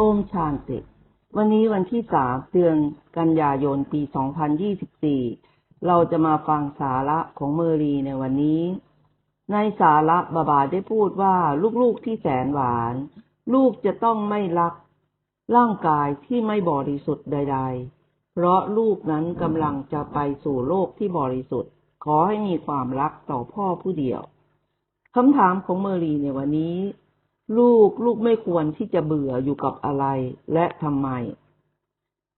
โอมชานติ วันนี้วันที่สามเดือนกันยายนปี 2024 เราจะมาฟังสาระของเมอรีในวันนี้ ในสาระบาบาได้พูดว่าลูกๆที่แสนหวาน ลูกจะต้องไม่รัก ร่างกายที่ไม่บริสุทธิ์ใด ๆ เพราะลูกนั้นกำลังจะไปสู่โลกที่บริสุทธิ์ ขอให้มีความรักต่อพ่อผู้เดียวคำถามของเมอรีในวันนี้ ลูกลูกไม่ควรที่จะเบื่ออยู่กับอะไรและทำไม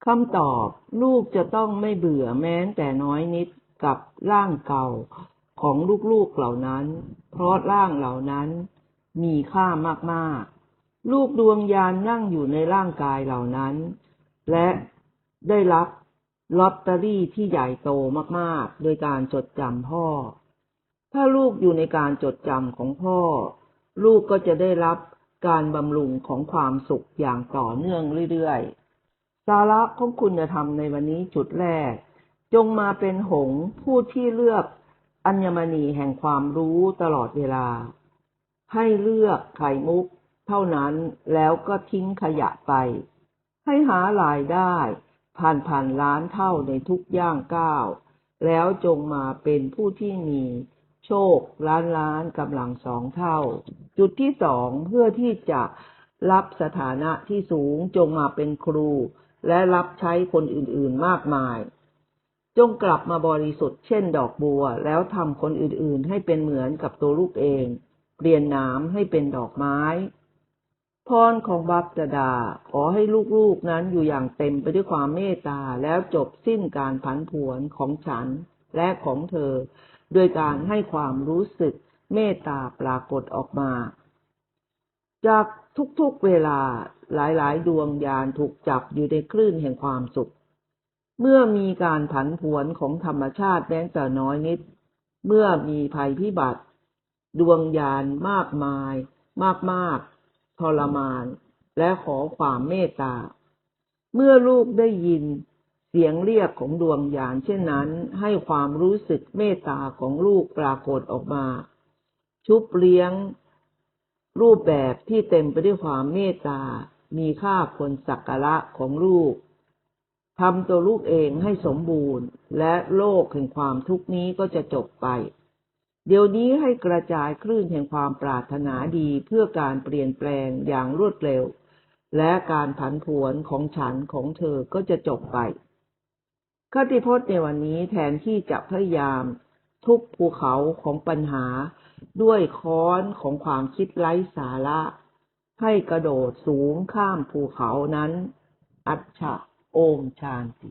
คำตอบ ลูกจะต้องไม่เบื่อแม้แต่น้อยนิดกับร่างเก่าของลูกๆเหล่านั้น เพราะร่างเหล่านั้นมีค่ามากๆ ลูกดวงยานนั่งอยู่ในร่างกายเหล่านั้น และได้รับลอตเตอรี่ที่ใหญ่โตมากๆ โดยการจดจำพ่อ ถ้าลูกอยู่ในการจดจำของพ่อ ลูกก็จะได้รับการบำรุงของความสุขอย่างต่อเนื่องเรื่อยๆ สาระของคุณธรรมในวันนี้จุดแรก จงมาเป็นหงผู้ที่เลือกอัญมณีแห่งความรู้ตลอดเวลา ให้เลือกไข่มุกเท่านั้นแล้วก็ทิ้งขยะไป ให้หารายได้ผ่านผ่านล้านเท่าในทุกย่างก้าว แล้วจงมาเป็นผู้ที่มี โชคล้านล้านกำลังสองเท่า จุดที่สองเพื่อที่จะรับสถานะที่สูงจงมาเป็นครู และรับใช้คนอื่นๆมากมาย จงกลับมาบริสุทธิ์เช่นดอกบัว แล้วทำคนอื่นๆ ให้เป็นเหมือนกับตัวลูกเอง เปลี่ยนน้ำให้เป็นดอกไม้ พรของบัพตดา ขอให้ลูกๆนั้นอยู่อย่างเต็มไปด้วยความเมตตาแล้วจบสิ้นการผันผวนของฉันและของเธอ โดยการให้ความรู้สึกเมตตาปรากฏออกมา จากทุกๆเวลาหลายๆ ดวงยานถูกจับอยู่ในคลื่นแห่งความสุข เมื่อมีการผันผวนของธรรมชาติแม้แต่น้อยนิด เมื่อมีภัยพิบัติ ดวงยานมากมาย มากๆทรมาน และขอความเมตตา เมื่อลูกได้ยิน เสียงเรียกของดวงยานเช่นนั้น ให้ความรู้สึกเมตตาของลูกปรากฏออกมา ชุบเลี้ยง รูปแบบที่เต็มไปด้วยความเมตตา มีค่าคนสักการะของลูกทำตัวลูกเองให้สมบูรณ์ และโลกแห่งความทุกข์นี้ก็จะจบไป เดี๋ยวนี้ให้กระจายคลื่นแห่งความปรารถนาดีเพื่อการเปลี่ยนแปลงอย่างรวดเร็ว และการผันผวนของฉันของเธอก็จะจบไป คติพจน์ในวันนี้แทนที่จะพยายาม ทุบภูเขาของปัญหา ด้วยค้อนของความคิดไร้สาระ ให้กระโดดสูงข้ามภูเขานั้น อัจฉะโอมชานติ